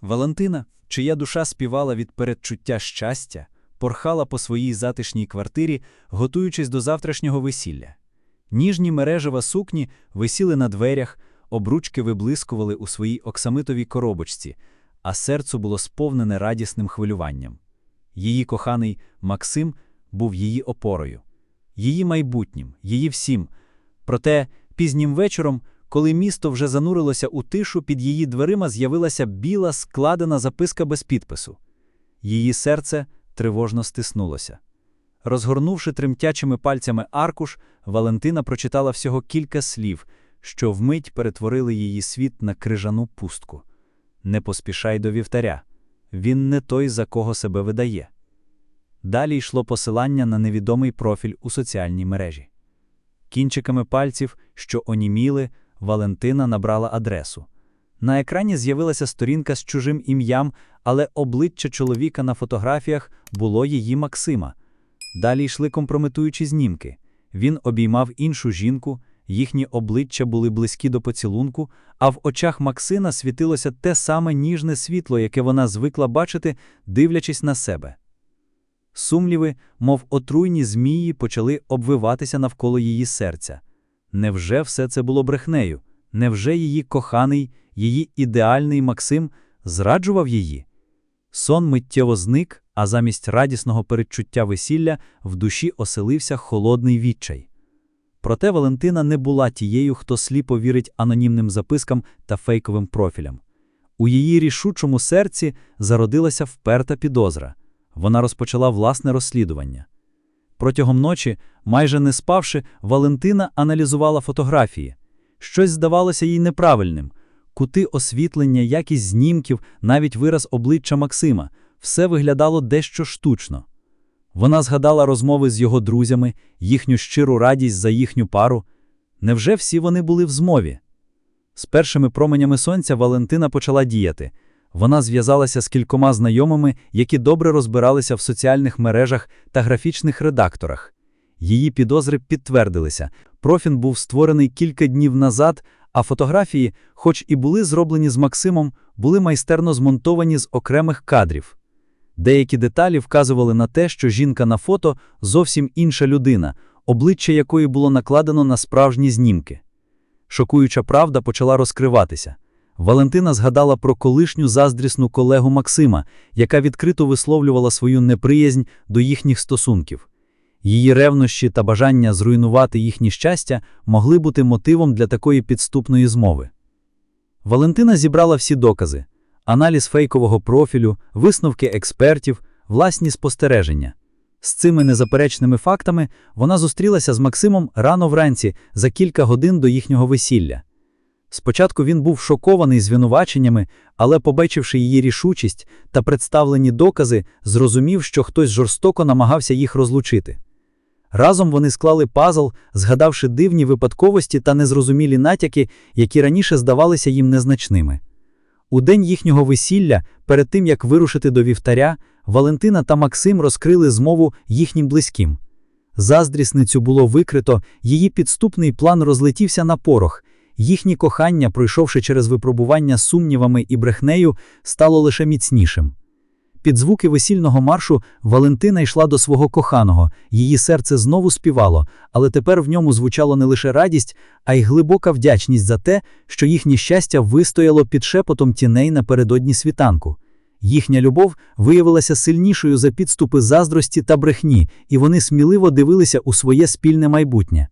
Валентина, чия душа співала від передчуття щастя, порхала по своїй затишній квартирі, готуючись до завтрашнього весілля. Ніжні мережева сукні висіли на дверях, обручки виблискували у своїй оксамитовій коробочці, а серце було сповнене радісним хвилюванням. Її коханий Максим був її опорою, її майбутнім, її всім. Проте пізнім вечором, коли місто вже занурилося у тишу, під її дверима з'явилася біла складена записка без підпису. Її серце тривожно стиснулося. Розгорнувши тремтячими пальцями аркуш, Валентина прочитала всього кілька слів, що вмить перетворили її світ на крижану пустку. Не поспішай до вівтаря. Він не той, за кого себе видає. Далі йшло посилання на невідомий профіль у соціальній мережі. Кінчиками пальців, що оніміли, Валентина набрала адресу. На екрані з'явилася сторінка з чужим ім'ям, але обличчя чоловіка на фотографіях було її Максима. Далі йшли компрометуючі знімки. Він обіймав іншу жінку, їхні обличчя були близькі до поцілунку, а в очах Максина світилося те саме ніжне світло, яке вона звикла бачити, дивлячись на себе. Сумніви, мов отруйні змії, почали обвиватися навколо її серця. Невже все це було брехнею? Невже її коханий, її ідеальний Максим зраджував її? Сон миттєво зник, а замість радісного передчуття весілля в душі оселився холодний відчай. Проте Валентина не була тією, хто сліпо вірить анонімним запискам та фейковим профілям. У її рішучому серці зародилася вперта підозра. Вона розпочала власне розслідування. Протягом ночі, майже не спавши, Валентина аналізувала фотографії. Щось здавалося їй неправильним. Кути освітлення, якість знімків, навіть вираз обличчя Максима все виглядало дещо штучно. Вона згадала розмови з його друзями, їхню щиру радість за їхню пару. Невже всі вони були в змові? З першими променями сонця Валентина почала діяти. Вона зв'язалася з кількома знайомими, які добре розбиралися в соціальних мережах та графічних редакторах. Її підозри підтвердилися. Профіль був створений кілька днів назад, а фотографії, хоч і були зроблені з Максимом, були майстерно змонтовані з окремих кадрів. Деякі деталі вказували на те, що жінка на фото зовсім інша людина, обличчя якої було накладено на справжні знімки. Шокуюча правда почала розкриватися. Валентина згадала про колишню заздрісну колегу Максима, яка відкрито висловлювала свою неприязнь до їхніх стосунків. Її ревнощі та бажання зруйнувати їхнє щастя могли бути мотивом для такої підступної змови. Валентина зібрала всі докази: аналіз фейкового профілю, висновки експертів, власні спостереження. З цими незаперечними фактами вона зустрілася з Максимом рано вранці за кілька годин до їхнього весілля. Спочатку він був шокований звинуваченнями, але, побачивши її рішучість та представлені докази, зрозумів, що хтось жорстоко намагався їх розлучити. Разом вони склали пазл, згадавши дивні випадковості та незрозумілі натяки, які раніше здавалися їм незначними. У день їхнього весілля, перед тим як вирушити до вівтаря, Валентина та Максим розкрили змову їхнім близьким. Заздрісницю було викрито, її підступний план розлетівся на порох. Їхнє кохання, пройшовши через випробування сумнівами і брехнею, стало лише міцнішим. Під звуки весільного маршу Валентина йшла до свого коханого, її серце знову співало, але тепер в ньому звучало не лише радість, а й глибока вдячність за те, що їхнє щастя вистояло під шепотом тіней напередодні світанку. Їхня любов виявилася сильнішою за підступи заздрості та брехні, і вони сміливо дивилися у своє спільне майбутнє.